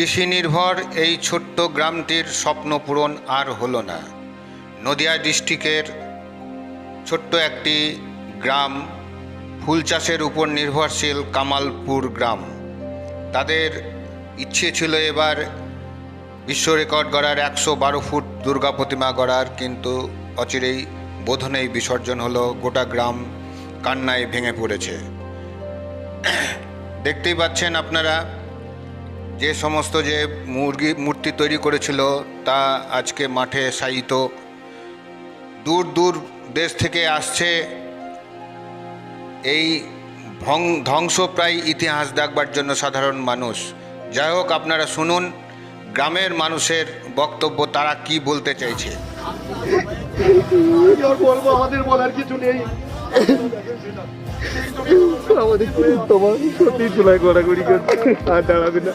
কৃষি নির্ভর এই ছোট্ট গ্রামটির স্বপ্ন পূরণ আর হলো না। নদিয়া ডিস্ট্রিক্টের ছোট্ট একটি গ্রাম ফুল চাষের উপর নির্ভরশীল কামালপুর গ্রাম। তাদের ইচ্ছে ছিল এবার বিশ্ব রেকর্ড গড়ার একশো বারো ফুট দুর্গা প্রতিমা গড়ার, কিন্তু অচিরেই বোধনেই বিসর্জন হলো গোটা গ্রাম কান্নায় ভেঙে পড়েছে। দেখতেই পাচ্ছেন আপনারা যে সমস্ত যে মুরগি মূর্তি তৈরি করেছিল তা আজকে মাঠে শায়িত। দূর দূর দেশ থেকে আসছে এই ভং ধ্বংসপ্রায় ইতিহাস দেখবার জন্য সাধারণ মানুষ। যাই হোক আপনারা শুনুন গ্রামের মানুষের বক্তব্য তারা কি বলতে চাইছে। বলব আমাদের বলার কিছু নেই। আমাদের তোমার সত্যি চুলাই গড়াগড়ি করছে আর দাঁড়াবে না।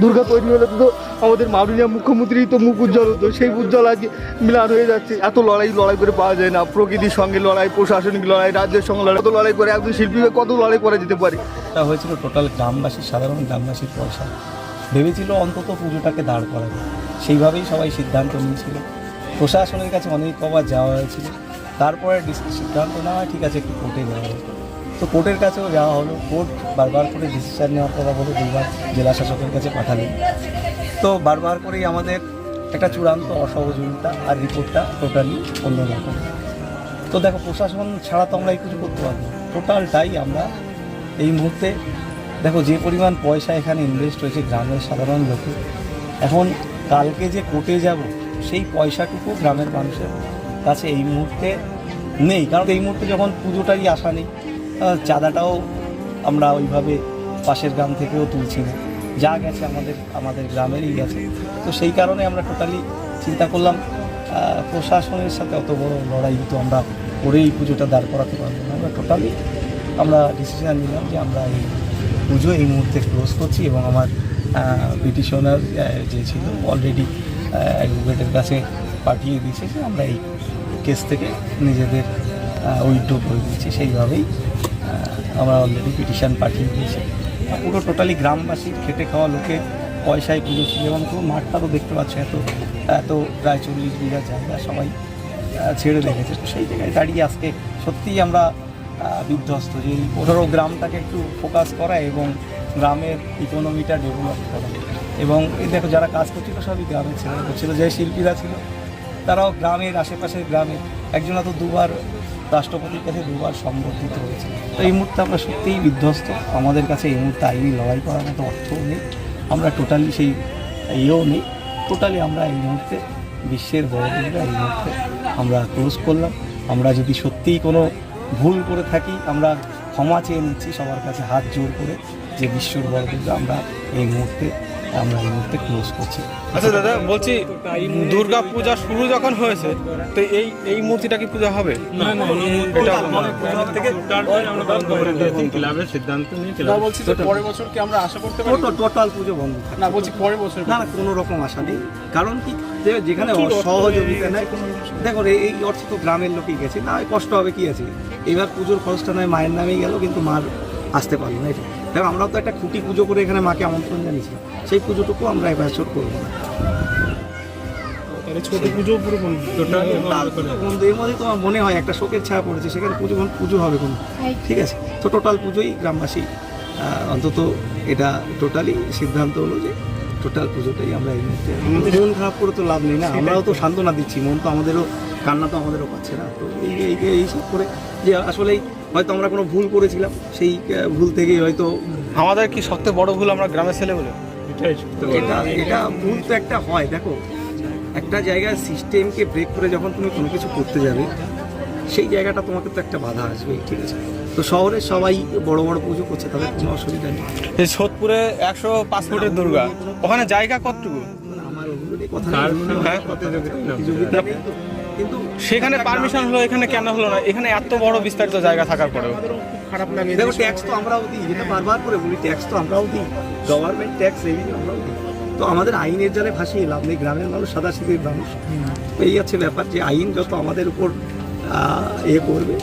দুর্গা তৈরি হলে তো আমাদের মাননীয় মুখ্যমন্ত্রী তো মুখ উজ্জ্বল হতো, সেই উজ্জ্বল আজকে মিলান হয়ে যাচ্ছে। এত লড়াই লড়াই করে পাওয়া যায় না। প্রকৃতির সঙ্গে লড়াই, প্রশাসনিক লড়াই, রাজ্যের সঙ্গে লড়াই, কত লড়াই করে, একজন শিল্পীকে কত লড়াই করা যেতে পারে? এটা হয়েছিল টোটাল গ্রামবাসী, সাধারণ গ্রামবাসীর পয়সা। ভেবেছিল অন্তত পুজোটাকে দাঁড় করাবে। সেইভাবেই সবাই সিদ্ধান্ত নিয়েছিল। প্রশাসনের কাছে অনেক কবার যাওয়া হয়েছিল। তারপরে সিদ্ধান্ত নেওয়া ঠিক আছে, একটু কোর্টে যাওয়া হবে তো কোর্টের কাছেও যাওয়া হলো। কোর্ট বারবার করে ডিসিশন নেওয়ার কথা বলে দুবার জেলা শাসকের কাছে পাঠালেন। তো বারবার করেই আমাদের একটা চূড়ান্ত অসহযোগিতা আর রিপোর্টটা টোটালি অন্যরকম তো দেখো, প্রশাসন ছাড়া তো আমরা এই কিছু করতে পারব টোটালটাই আমরা এই মুহূর্তে, দেখো, যে পরিমাণ পয়সা এখানে ইনভেস্ট হয়েছে গ্রামের সাধারণ লোকে, এখন কালকে যে কোর্টে যাব, সেই পয়সাটুকু গ্রামের মানুষের কাছে এই মুহূর্তে নেই। কারণ এই মুহূর্তে যখন পুজোটারই আশা নেই চাঁদাটাও আমরা ওইভাবে পাশের গ্রাম থেকেও তুলছি না। যা গেছে আমাদের আমাদের গ্রামেরই গেছে। তো সেই কারণে আমরা টোটালি চিন্তা করলাম প্রশাসনের সাথে অত বড় লড়াই তো আমরা করেই পুজোটা দাঁড় করাতে পারব না। আমরা টোটালি আমরা ডিসিশন নিলাম যে আমরা এই পুজো এই মুহূর্তে ক্লোজ করছি এবং আমার পিটিশনার যে ছিল অলরেডি অ্যাডভোকেটের কাছে পাঠিয়ে দিয়েছে যে আমরা এই কেস থেকে নিজেদের উইথড্র করে দিচ্ছি। সেইভাবেই আমরা অলরেডি পিটিশন পাঠিয়ে দিয়েছি। পুরো টোটালি গ্রামবাসীর খেটে খাওয়া লোকে পয়সায় পুজো ছিল এবং পুরো মাঠটা তো দেখতে পাচ্ছ, এত এত প্রায় চল্লিশ বিঘা জায়গা সবাই ছেড়ে রেখেছে তো সেই জায়গায় দাঁড়িয়ে আজকে সত্যিই আমরা বিধ্বস্ত যে পনেরো গ্রামটাকে একটু ফোকাস করা এবং গ্রামের ইকোনমিটা ডেভেলপ করা। এবং এই দেখো যারা কাজ করছিল সবই গ্রামের ছেলেরা করছিল যে শিল্পীরা ছিল, তারাও গ্রামের আশেপাশের গ্রামে একজন তো দুবার রাষ্ট্রপতির কাছে দুবার সম্বর্ধিত হয়েছে। তো এই মুহূর্তে আমরা সত্যিই বিধ্বস্ত। আমাদের কাছে এই মুহূর্তে আইনি লড়াই করার মতো অর্থও নেই। আমরা টোটালি সেই ইয়েও নেই। টোটালি আমরা এই মুহূর্তে বিশ্বের বড় দিনটা এই মুহূর্তে আমরা ক্লোজ করলাম। আমরা যদি সত্যিই কোনো ভুল করে থাকি, আমরা ক্ষমা চেয়ে নিচ্ছি সবার কাছে হাত জোর করে যে বিশ্বর বড়দিনটা আমরা এই মুহূর্তে আমরা এই মুহূর্তে ক্লোজ করছি। আচ্ছা দাদা বলছি দুর্গা পূজা শুরু যখন হয়েছে তো এই এই মূর্তিটা কি পূজা হবে? এটা ক্লাবের সিদ্ধান্ত নিয়ে বলছি পরের বছর কি আমরা আশা করতে পারি টোটাল পুজো বন্ধ না বলছি পরের বছর না না কোনো রকম আশা নেই। কারণ কি যে যেখানে সহযোগিতা নেই। দেখো রে, এই অর্থ তো গ্রামের লোকই গেছে। না কষ্ট হবে কি আছে? এবার পুজোর খরচটা নয় মায়ের নামেই গেল কিন্তু মার আসতে পারল না এটা দেখো আমরাও তো একটা খুঁটি পুজো করে এখানে মাকে আমন্ত্রণ জানিয়েছিলাম সেই পুজোটুকু আমরা এবার করব। না ছোট পুজো পুরো বন্ধ টোটাল বন্ধু এর মধ্যে তোমার মনে হয় একটা শোকের ছায়া পড়েছে সেখানে পুজো পুজো হবে কোনো। ঠিক আছে তো টোটাল পুজোই গ্রামবাসী অন্তত এটা টোটালি সিদ্ধান্ত হলো যে টোটাল পুজোটাই আমরা এই মুহূর্তে মন খারাপ করে তো লাভ নেই না আমরাও তো সান্ত্বনা দিচ্ছি মন তো আমাদেরও কান্না তো আমাদেরও পাচ্ছে না। তো এই এই এইসব করে যে আসলেই হয়তো আমরা কোনো ভুল করেছিলাম সেই ভুল থেকেই হয়তো আমাদের কি সবথেকে বড় ভুল আমরা গ্রামের ছেলে বলে? এটা এটা ভুল তো একটা হয় দেখো একটা জায়গায় সিস্টেমকে ব্রেক করে যখন তুমি কোনো কিছু করতে যাবে সেই জায়গাটা তোমাকে তো একটা বাধা আসবে ঠিক আছে? তো শহরে সবাই বড় বড় পুজো করছে তাদের কোনো অসুবিধা নেই। এই সোদপুরে একশো পাঁচ ফুটের দুর্গা ওখানে জায়গা কতটুকু? আমার কথা কিন্তু সেখানে পারমিশন হলো এখানে কেন হলো না? এখানে এত বড় বিস্তারিত জায়গা থাকার পরেও। খারাপ লাগে দেখো ট্যাক্স তো আমরাও দিই যেটা বারবার করে বলি ট্যাক্স তো আমরাও দিই। গভর্নমেন্ট ট্যাক্স রেভিনিউ আমরাও দিই। তো আমাদের আইনের জালে ভাসিয়ে লাভ নেই গ্রামের মানুষ সাদা সিধের মানুষ। এই হচ্ছে ব্যাপার যে আইন যত আমাদের উপর এ করবে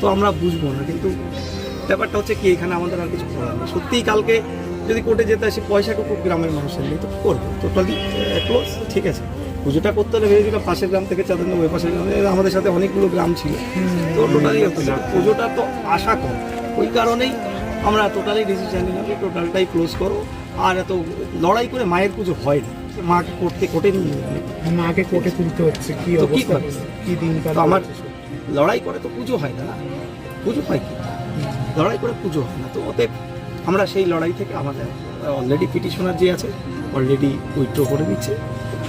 তো আমরা বুঝব না। কিন্তু ব্যাপারটা হচ্ছে কি এখানে আমাদের আর কিছু করার নেই। সত্যিই কালকে যদি কোর্টে যেতে আসি পয়সাটুকু গ্রামের মানুষের নেই তো করব। টোটালি ক্লোজ ঠিক আছে। পুজোটা করতে হলে ভেবেছিলাম পাশের গ্রাম থেকে চাঁদন ওই পাশের গ্রামে আমাদের সাথে অনেকগুলো গ্রাম ছিল। তো টোটালি পুজোটা তো আশা কম ওই কারণেই আমরা টোটালি ডিসিশন নিলাম যে টোটালটাই ক্লোজ করো। আর এত লড়াই করে মায়ের পুজো হয় না। মাকে করতে কোর্টে নিয়ে মাকে কোটে তুলতে হচ্ছে কি অবস্থা? কি দিন আমার? লড়াই করে তো পুজো হয় না না। পুজো হয় কি? লড়াই করে পুজো হয় না। তো অতএব আমরা সেই লড়াই থেকে আমাদের অলরেডি পিটিশনার যে আছে অলরেডি উইথড্র করে দিচ্ছে।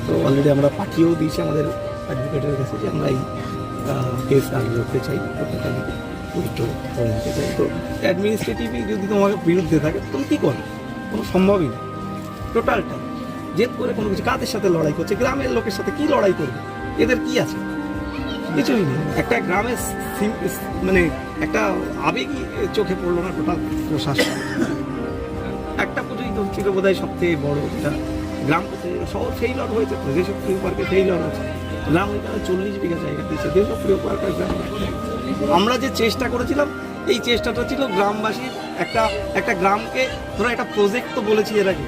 তো অলরেডি আমরা পাঠিয়েও দিয়েছি আমাদের অ্যাডভোকেটের কাছে যে আমরা এই কেস আগে লড়তে চাই করে তো অ্যাডমিনিস্ট্রেটিভলি যদি তোমার বিরুদ্ধে থাকে, তুমি কী করবে? কোনো সম্ভবই না। টোটালটা জেদ করে কোনো কিছু কাদের সাথে লড়াই করছে? গ্রামের লোকের সাথে কি লড়াই করবে? এদের কি আছে? কিছুই নেই। একটা গ্রামের মানে একটা আবেগই চোখে পড়ল না টোটাল প্রশাসন। একটা পুজোই তো ছিল বোধহয় সবথেকে বড় যেটা গ্রাম, শহর সেই লট হয়েছে তো, যেসব প্রিয় পার্কে সেই লট আছে। গ্রাম ওইখানে চল্লিশ বিঘা জায়গা দিয়েছে, যেসব প্রিয় পার্কের গ্রাম আমরা যে চেষ্টা করেছিলাম, এই চেষ্টাটা ছিল গ্রামবাসীর একটা একটা গ্রামকে, ধরো একটা প্রজেক্ট তো বলেছি এর আগে,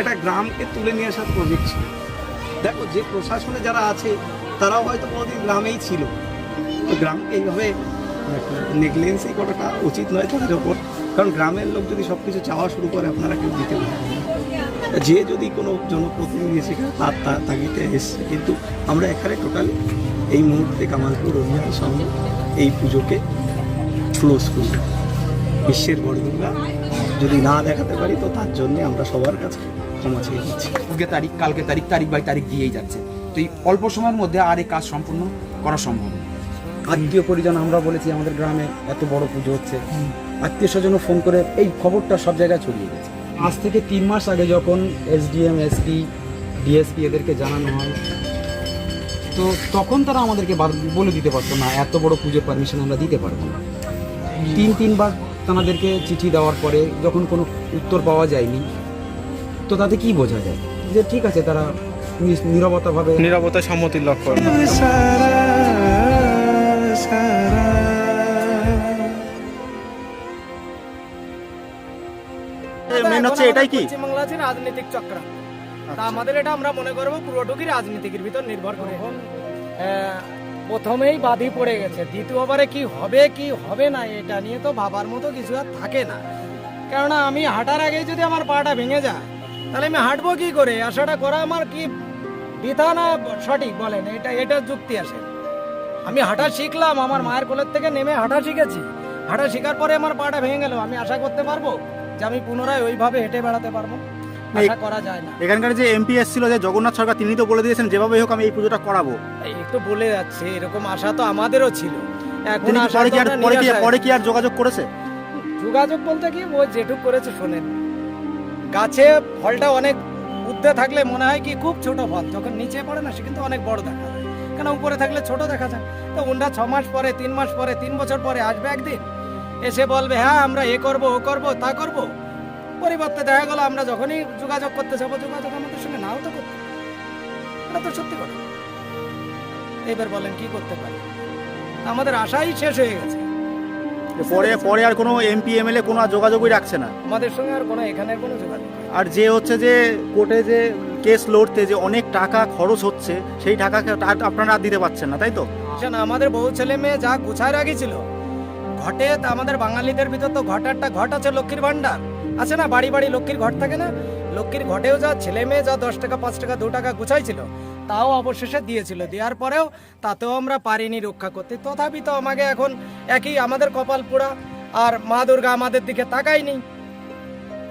একটা গ্রামকে তুলে নিয়ে আসার প্রজেক্ট ছিল। দেখো, যে প্রশাসনে যারা আছে, তারাও হয়তো কোনোদিন গ্রামেই ছিল। তো গ্রামকে এইভাবে নেগলেন্সই করাটা উচিত নয় তাদের ওপর। কারণ গ্রামের লোক যদি সব কিছু চাওয়া শুরু করে, আপনারা কেউ দিতে পারবেন না। যে যদি কোনো জনপ্রতিনিধি সেখানে তার তার তাগিতে এসছে কিন্তু আমরা এখানে টোটালি এই মুহূর্তে কামালপুর অভিযানের সঙ্গে এই পুজোকে ক্লোজ করব বিশ্বের বড় দুর্গা যদি না দেখাতে পারি তো তার জন্যে আমরা সবার কাছে ক্ষমা চেয়ে নিচ্ছি। আজকে তারিখ কালকে তারিখ তারিখ বাই তারিখ দিয়েই যাচ্ছে। তো এই অল্প সময়ের মধ্যে আর এই কাজ সম্পূর্ণ করা সম্ভব। আত্মীয় পরিজন আমরা বলেছি আমাদের গ্রামে এত বড় পুজো হচ্ছে। আত্মীয় স্বজনও ফোন করে এই খবরটা সব জায়গায় ছড়িয়ে গেছে। আজ থেকে তিন মাস আগে যখন এসডিএম এসপি ডিএসপি এদেরকে জানানো হয় তো তখন তারা আমাদেরকে বলে দিতে পারতো না এত বড় পুজোর পারমিশন আমরা দিতে পারব না। তিন তিনবার তাদেরকে চিঠি দেওয়ার পরে যখন কোনো উত্তর পাওয়া যায়নি তো তাতে কি বোঝা যায়? যে ঠিক আছে তারা নীরবতাভাবে নিরাপত্তা সম্মতির লক্ষণ মেন হচ্ছে এটাই কি? পশ্চিমবাংলা আছে রাজনৈতিক চক্র? তা আমাদের এটা আমরা মনে করব পুরোটুকি রাজনীতির ভিতর নির্ভর করে। প্রথমেই বাধি পড়ে গেছে। দ্বিতীয়বারে কি হবে কি হবে না এটা নিয়ে তো ভাবার মতো কিছু আর থাকে না। কেননা আমি হাঁটার আগে যদি আমার পাটা ভেঙে যায় তাহলে আমি হাঁটবো কি করে? আশাটা করা আমার কি বৃথা না সঠিক বলেন? এটা এটা যুক্তি আসে। আমি হাঁটা শিখলাম আমার মায়ের কোলের থেকে নেমে হাঁটা শিখেছি। হাঁটা শেখার পরে আমার পাটা ভেঙে গেল। আমি আশা করতে পারব? যে আমি পুনরায় ওইভাবে হেঁটে বেড়াতে পারব। আশা করা যায় না। এখানকার যে এমপি এসেছিল যে জগন্নাথ সরকার তিনি তো বলে দিয়েছেন যেভাবে হোক আমি এই পুজোটা করাবো। এই একটু বলে যাচ্ছে এরকম আশা তো আমাদেরও ছিল। এখন তিনি কি আশার পরে কি আর পরে কি পরে কি আর যোগাযোগ করেছে? যোগাযোগ বলতে কি ও যেটুক করেছে শোনেন। গাছে ফলটা অনেক উদ্দে থাকলে মনে হয় কি খুব ছোট ফল। যখন নিচে পড়ে না সে কিন্তু অনেক বড় দেখা যায়। কেন উপরে থাকলে ছোট দেখা যায়? তো ওনরা ছ মাস পরে তিন মাস পরে তিন বছর পরে আসবে একদিন? এসে বলবে হ্যাঁ আমরা এ করব ও করব তা করব। পরিবর্তে দেখা গেল আমরা যখনই যোগাযোগ করতে যাব যোগাযোগ আমাদের সঙ্গে নাও তো করতে। এটা তো সত্যি কথা। এবার বলেন কি করতে পারি? আমাদের আশাই শেষ হয়ে গেছে। পরে পরে আর কোনো এমপি এমএলএ কোনো যোগাযোগই রাখছে না। আমাদের সঙ্গে আর কোনো এখানের কোনো যোগাযোগ আর যে হচ্ছে যে কোর্টে যে কেস লড়তে যে অনেক টাকা খরচ হচ্ছে সেই টাকা আপনারা দিতে পারছেন না তাই তো? শোন, আমাদের বহু ছেলে মেয়ে যা গুছায় রাখিছিল ঘটে তা আমাদের বাঙালিদের ভিতর তো ঘটারটা ঘট আছে লক্ষ্মীর ভান্ডার আছে না? বাড়ি বাড়ি লক্ষ্মীর ঘট থাকে না? লক্ষ্মীর ঘটেও যা ছেলে মেয়ে যা দশ টাকা পাঁচ টাকা দু টাকা গুছাইছিল তাও অবশেষে দিয়েছিল। দেওয়ার পরেও তাতেও আমরা পারিনি রক্ষা করতে। তথাপি তো আমাকে এখন একই আমাদের কপাল পোড়া আর মা দুর্গা আমাদের দিকে তাকায়নি।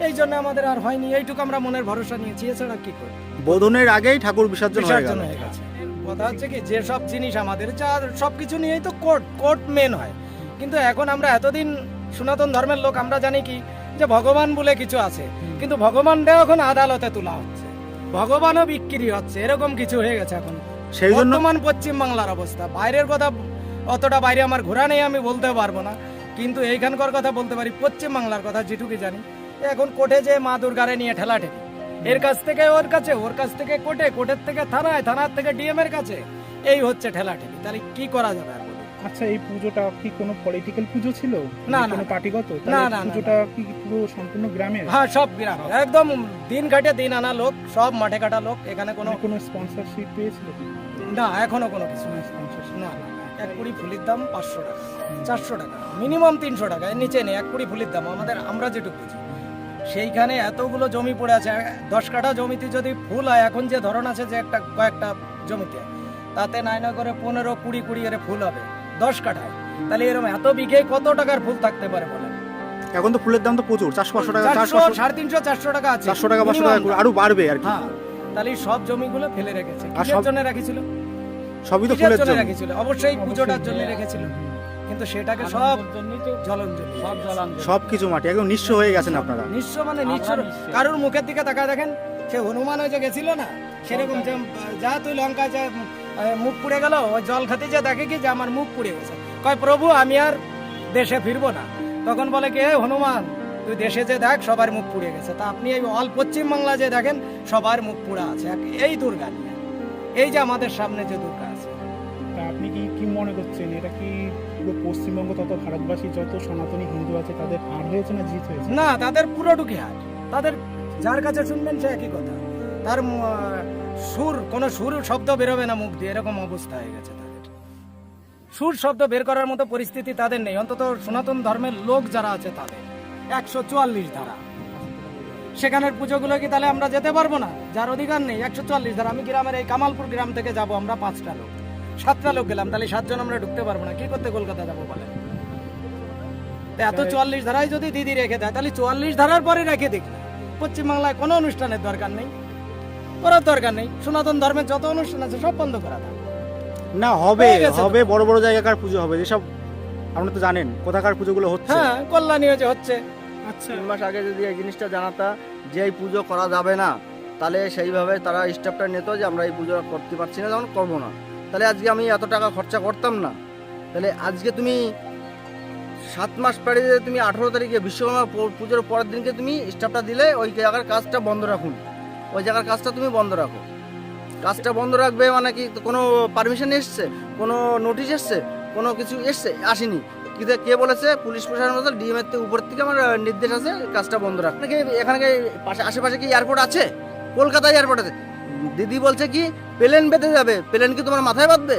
এই জন্য আমাদের আর হয়নি। এইটুকু আমরা মনের ভরসা নিয়েছি। এছাড়া কি করি বোধনের আগেই ঠাকুর বিসর্জন হয়ে বিসর্জন হয়ে গেছে। কথা হচ্ছে কি যে সব জিনিস আমাদের যা সব কিছু নিয়েই তো কোর্ট কোর্ট মেন হয়। কিন্তু এখন আমরা এতদিন সনাতন ধর্মের লোক আমরা জানি কি যে ভগবান বলে কিছু আছে। কিন্তু ভগবানটাও এখন আদালতে তোলা হচ্ছে। ভগবানও বিক্রি হচ্ছে এরকম কিছু হয়ে গেছে এখন। সেই জন্য বর্তমান পশ্চিম বাংলার অবস্থা। বাইরের কথা অতটা বাইরে আমার ঘোরা নেই আমি বলতে পারব না। কিন্তু এইখানকার কথা বলতে পারি পশ্চিম বাংলার কথা যেটুকু জানি। এখন কোর্টে যে মা দুর্গারে নিয়ে ঠেলাঠেলি। এর কাছ থেকে ওর কাছে ওর কাছ থেকে কোর্টে কোর্টের থেকে থানায় থানার থেকে ডিএম এর কাছে। এই হচ্ছে ঠেলাঠেলি। তাহলে কি করা যাবে? আচ্ছা এই পুজোটা কি কোনো পলিটিক্যাল পুজো ছিল? না, মানে। কোনো পার্টিগত? না, না, পুজোটা কি পুরো সম্পূর্ণ গ্রামের? হ্যাঁ সব গ্রাম। একদম দিন কাটে দিন আনা লোক সব মাঠে কাটা লোক। এখানে কোনো কোনো কোনো স্পন্সরশিপ পেয়েছিল না এখনও কোনো কিছু না স্পন্সরশিপ না এক কুড়ি ফুলির দাম পাঁচশো টাকা চারশো টাকা মিনিমাম তিনশো টাকা এর নিচে নেই এক কুড়ি ফুলির দাম। আমাদের আমরা যেটুকু বুঝি। সেইখানে এতগুলো জমি পড়ে আছে দশ কাঠা জমিতে যদি ফুল হয় এখন যে ধরন আছে যে একটা কয়েকটা জমিতে তাতে নাই না করে পনেরো কুড়ি কুড়ি এর ফুল হবে। দশ কাঠায় তাহলে এরকম এত বিঘে কত টাকার ফুল থাকতে পারে বলেন? এখন তো ফুলের দাম তো প্রচুর চারশো পাঁচশো টাকা চারশো সাড়ে তিনশো চারশো টাকা আছে। চারশো টাকা পাঁচশো টাকা আরও বাড়বে আর হ্যাঁ তাহলে এই সব জমিগুলো ফেলে রেখেছে। কিসের জন্য রেখেছিল? সবই তো ফুলের জন্য রেখেছিল? অবশ্যই পুজোটার জন্য রেখেছিল। কিন্তু সেটাকে সব জলঞ্জলি সব জলাঞ্জলি সব কিছু মাটি একদম নিঃস্ব হয়ে গেছেন আপনারা। নিঃস্ব মানে নিঃস্ব। কারুর মুখের দিকে তাকায় দেখেন সে হনুমান ওই যে গেছিল না সেরকম যে যা তুই লঙ্কা যা মুখ পুড়ে গেল ওই জল খাতে যে দেখে কি যে আমার মুখ পুড়ে গেছে। কয় প্রভু আমি আর দেশে ফিরবো না। তখন বলে কি "এ হনুমান তুই দেশে যে দেখ সবার মুখ পুড়ে গেছে। তা আপনি এই অল পশ্চিম বাংলা যে দেখেন সবার মুখ পুড়া আছে। এই দুর্গা নিয়ে। এই যে আমাদের সামনে যে দুর্গা আছে। তা আপনি কি কি মনে করছেন? এটা কি পুরো পশ্চিমবঙ্গ তত ভারতবাসী যত সনাতনী হিন্দু আছে তাদের হার হয়েছে না জিত হয়েছে? না তাদের পুরোটুকি হার। তাদের যার কাছে শুনবেন সে একই কথা। তার সুর, কোনো সুর শব্দ বেরোবে না মুখ দিয়ে, এরকম অবস্থা হয়ে গেছে তাদের। সুর শব্দ বের করার মতো পরিস্থিতি তাদের নেই, অন্তত সনাতন ধর্মের লোক যারা আছে তাদের। একশো চুয়াল্লিশ ধারা। সেখানের পুজোগুলো কি তাহলে আমরা যেতে পারব না? যার অধিকার নেই, একশো চুয়াল্লিশ ধারা। আমি গ্রামের এই কামালপুর গ্রাম থেকে যাব, আমরা পাঁচটা লোক। সাতটা লোক গেলাম, তাহলে সাতজন আমরা ঢুকতে পারব না। কি করতে কলকাতা যাব বলে এত চুয়াল্লিশ ধারায় যদি দিদি রেখে দেয়, তাহলে চুয়াল্লিশ ধারার পরে রেখে না। পশ্চিমবাংলায় কোনো অনুষ্ঠানের দরকার নেই। করার দরকার নেই। সনাতন ধর্মের যত অনুষ্ঠান আছে সব বন্ধ করা না হবে। হবে বড় বড় জায়গাকার পুজো হবে? যেসব আপনারা তো জানেন কোথাকার পুজোগুলো হচ্ছে। হ্যাঁ কল্যাণী হয়েছে হচ্ছে। আচ্ছা। তিন মাস আগে যদি এই জিনিসটা জানাতা যে এই পুজো করা যাবে না তাহলে সেইভাবে তারা স্টেপটা নিত যে আমরা এই পুজো করতে পারছি না যেমন করব না। তাহলে আজকে আমি এত টাকা খরচা করতাম না। তাহলে আজকে তুমি সাত মাস পেরিয়ে তুমি আঠেরো তারিখে বিশ্বকর্মা পু- পুজোর পরের দিনকে তুমি স্টাফটা দিলে ওই জায়গার কাজটা বন্ধ রাখুন। ওই জায়গার কাজটা তুমি বন্ধ রাখো। কাজটা বন্ধ রাখবে মানে কি কোনো পারমিশন এসছে? কোনো নোটিশ এসছে? কোনো কিছু এসছে? আসেনি। কিন্তু কে বলেছে? পুলিশ প্রশাসন বলছে ডিএমএর থেকে উপর থেকে আমার নির্দেশ আছে কাজটা বন্ধ রাখ। এখানে কি পাশে আশেপাশে কি এয়ারপোর্ট আছে? কলকাতায় এয়ারপোর্ট আছে। দিদি বলছে কি প্লেন বেঁধে যাবে। প্লেন কি তোমার মাথায় বাঁধবে?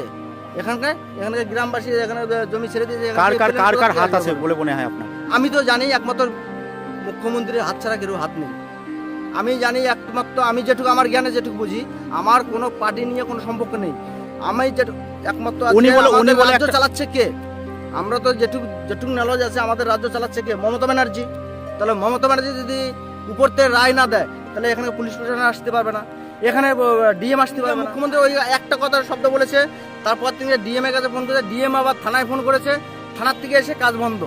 এখানকার এখানকার গ্রামবাসী এখানে জমি ছেড়ে দিয়ে কার কার কার কার হাত আছে বলে মনে হয় আপনার? আমি তো জানি একমাত্র মুখ্যমন্ত্রীর হাত ছাড়া কেউ হাত নেই। আমি জানি একমাত্র আমি যেটুকু আমার জ্ঞানে যেটুকু বুঝি আমার কোনো পার্টি নিয়ে কোনো সম্পর্ক নেই। আমি যেটুকু একমাত্র উনি বলে- উনি বলে রাজ্য চালাচ্ছে কে? আমরা তো যেটুকু যেটুকু নলেজ আছে আমাদের রাজ্য চালাচ্ছে কে? মমতা ব্যানার্জি। তাহলে মমতা ব্যানার্জি যদি উপর থেকে রায় না দেয় তাহলে এখানে পুলিশ প্রশাসন আসতে পারবে না। এখানে ডিএম আসতে পারবে মুখ্যমন্ত্রী ওই একটা কথা শব্দ বলেছে তারপর তিনি ডিএম এর কাছে ফোন করেছে ডিএম আবার থানায় ফোন করেছে থানার থেকে এসে কাজ বন্ধ।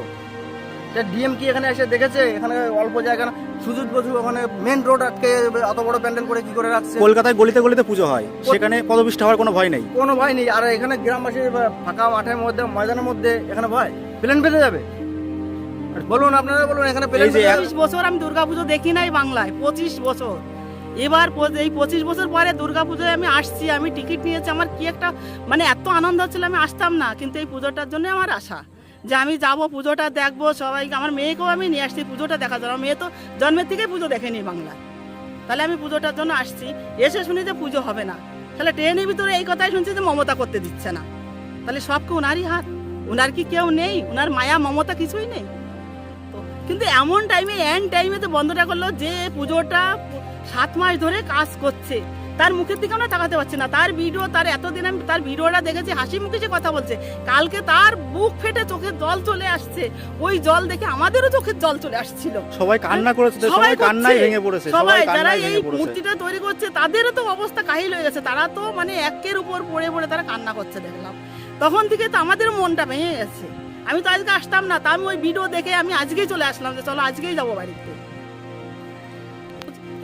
ডিএম কি এখানে এসে দেখেছে? এখানে অল্প জায়গা না? সুযোগ বসু ওখানে মেন রোড আটকে অত বড় প্যান্ডেল করে কি করে রাখছে? কলকাতায় গলিতে গলিতে পুজো হয়। সেখানে পদপিষ্ট হওয়ার কোনো ভয় নেই। কোনো ভয় নেই। আর এখানে গ্রামবাসীর ফাঁকা মাঠের মধ্যে ময়দানের মধ্যে এখানে ভয়? প্লেন বেঁধে যাবে? আর বলুন আপনারা বলুন এখানে প্লেন পঁচিশ বছর আমি দুর্গাপুজো দেখি নাই বাংলায় পঁচিশ বছর। এবার এই পঁচিশ বছর পরে দুর্গাপুজোয় আমি আসছি আমি টিকিট নিয়েছি। আমার কি একটা মানে এত আনন্দ হচ্ছিল আমি আসতাম না। কিন্তু এই পুজোটার জন্য আমার আশা। যে আমি যাব, পুজোটা দেখব, সবাইকে, আমার মেয়েকেও আমি নিয়ে আসছি পুজোটা দেখার জন্য। মেয়ে তো জন্মের থেকেই পুজো দেখেনি বাংলা। তাহলে আমি পুজোটার জন্য আসছি। এসে শুনি যে পুজো হবে না। তাহলে ট্রেনের ভিতরে এই কথাই শুনছি যে মমতা করতে দিচ্ছে না। তাহলে সব কি ওনারই হাত? ওনার কি কেউ নেই? ওনার মায়া, মমতা কিছুই নেই? কিন্তু এমন টাইমে এন্ড টাইমে তো বন্ধটা করল যে পুজোটা সাত মাস ধরে কাজ করছে। তার মুখের দিকে আমরা তাকাতে পারছি না। তার ভিডিও তার এতদিন আমি তার ভিডিওটা দেখেছি হাসি মুখে সে কথা বলছে কালকে তার বুক ফেটে চোখের জল চলে আসছে। ওই জল দেখে আমাদেরও চোখের জল চলে আসছিল। সবাই কান্না করেছে সবাই কান্নায় ভেঙে পড়েছে সবাই সবাই যারা এই মূর্তিটা তৈরি করছে তাদেরও তো অবস্থা কাহিল হয়ে গেছে। তারা তো মানে একের উপর পড়ে পড়ে তারা কান্না করছে দেখলাম। তখন থেকে তো আমাদের মনটা ভেঙে গেছে। আমি তো আজকে আসতাম না তা আমি ওই ভিডিও দেখে আমি আজকেই চলে আসলাম যে চলো আজকেই যাব বাড়িতে।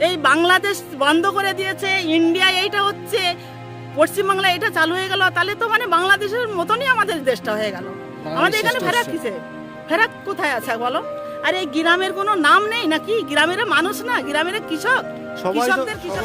এই বাংলাদেশ বন্ধ করে দিয়েছে ইন্ডিয়া এইটা হচ্ছে পশ্চিমবাংলা এটা চালু হয়ে গেল তাহলে তো মানে বাংলাদেশের মতনই আমাদের দেশটা হয়ে গেল। আমাদের এখানে ফেরাক কিসে? ফেরাক কোথায় আছে বলো? আর এই গ্রামের কোনো নাম নেই নাকি? গ্রামের মানুষ না গ্রামের কৃষক কৃষকদের কৃষক